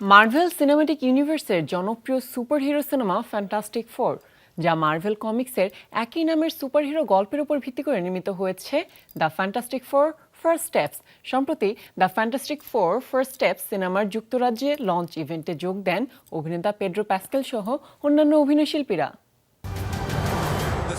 Marvel Cinematic ইউনিভার্সের জনপ্রিয় superhero cinema Fantastic Four যা মার্ভেল কমিক্সের একই নামের সুপারহিরো গল্পের উপর ভিত্তি করে নির্মিত হয়েছে the Fantastic Four First Steps সম্প্রতি the Fantastic Four First Steps সিনেমার যুক্তরাজ্যে লঞ্চ ইভেন্টে যোগ দেন অভিনেতা পেড্রো প্যাসকেল সহ অন্যান্য অভিনয়শিল্পীরা।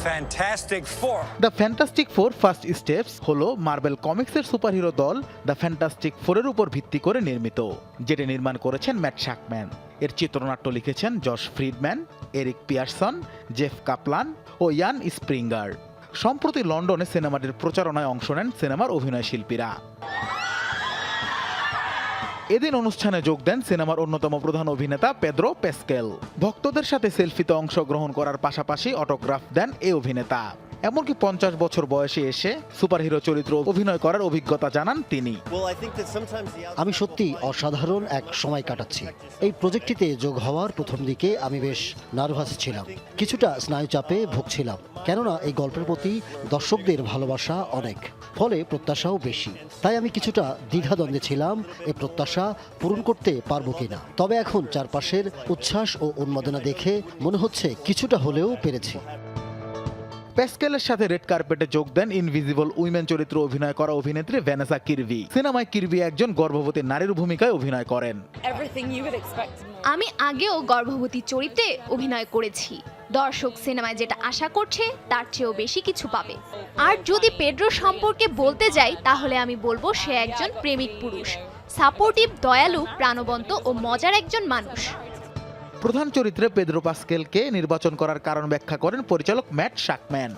Fantastic Four. The Fantastic Four First Steps হলো মার্বেল কমিক্সের সুপারহিরো দল দ্য ফ্যান্টাস্টিক ফোরের উপর ভিত্তি করে নির্মিত, যেটি নির্মাণ করেছেন ম্যাট শাকম্যান এর চিত্রনাট্য লিখেছেন Josh Friedman Eric Pearson Jeff Kaplan ও ইয়ান স্প্রিঙ্গার সম্প্রতি লন্ডনে সিনেমাটির প্রচারণায় অংশ নেন সিনেমার অভিনয় শিল্পীরা এদিন অনুষ্ঠানে যোগ দেন সিনেমার অন্যতম প্রধান অভিনেতা পেদ্রো পেস্কেল। ভক্তদের সাথে সেলফিতে অংশগ্রহণ করার পাশাপাশি অটোগ্রাফ দেন এই অভিনেতা। এমনকি পঞ্চাশ বছর বয়সে এসে সুপারহিরো চরিত্র অভিনয় করার অভিজ্ঞতা জানান তিনি। আমি সত্যি অসাধারণ এক সময় কাটাচ্ছি। এই প্রজেক্টটিতে যোগ হওয়ার প্রথম দিকে আমি বেশ নার্ভাস ছিলাম। কিছুটা স্নায়ুচাপে ভুগছিলাম কেননা এই গল্পের প্রতি দর্শকদের ভালোবাসা অনেক ফলে প্রত্যাশাও বেশি। তাই আমি কিছুটা দ্বিধাদ্বন্দ্বে ছিলাম এই প্রত্যাশা পূরণ করতে পারব কিনা। তবে এখন চারপাশের উচ্ছ্বাস ও উন্মাদনা দেখে মনে হচ্ছে কিছুটা হলেও পেরেছি। প্যাস্কেলের সাথে রেড কার্পেটে যোগ দেন ইনভিজিবল উইমেন চরিত্র অভিনয় করা অভিনেত্রী ভ্যানেসা কিরভি। সিনেমায় কিরভি একজন গর্ভবতী নারীর ভূমিকায় অভিনয় করেন। আমি আগেও গর্ভবতী চরিত্রে অভিনয় করেছি। দর্শক সিনেমায় যেটা আশা করছে তার চেয়েও বেশি কিছু পাবে। আর যদি পেড্রো সম্পর্কে বলতে যাই তাহলে আমি বলব সে একজন প্রেমিক পুরুষ। সাপোর্টিভ দয়ালু প্রাণবন্ত ও মজার একজন মানুষ। প্রধান চরিত্রে পেদ্রো পাস্কেলকে নির্বাচন করার কারণ ব্যাখ্যা করেন পরিচালক ম্যাট শাকম্যান।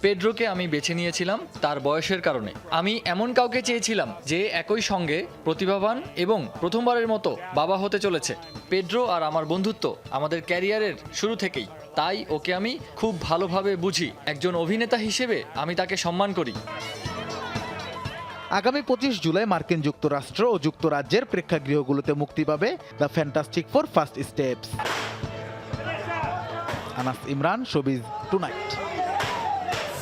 পেড্রোকে আমি বেছে নিয়েছিলাম তার বয়সের কারণে। আমি এমন কাউকে চেয়েছিলাম যে একই সঙ্গে প্রতিভাবান এবং প্রথমবারের মতো বাবা হতে চলেছে। পেড্রো আর আমার বন্ধুত্ব আমাদের ক্যারিয়ারের শুরু থেকেই। তাই ওকে আমি খুব ভালোভাবে বুঝি। একজন অভিনেতা হিসেবে আমি তাকে সম্মান করি। আগামী পঁচিশ জুলাই মার্কিন যুক্তরাষ্ট্র ও যুক্তরাজ্যের প্রেক্ষাগৃহগুলোতে মুক্তি পাবে the Fantastic Four First Steps Anas Imran, showbiz tonight.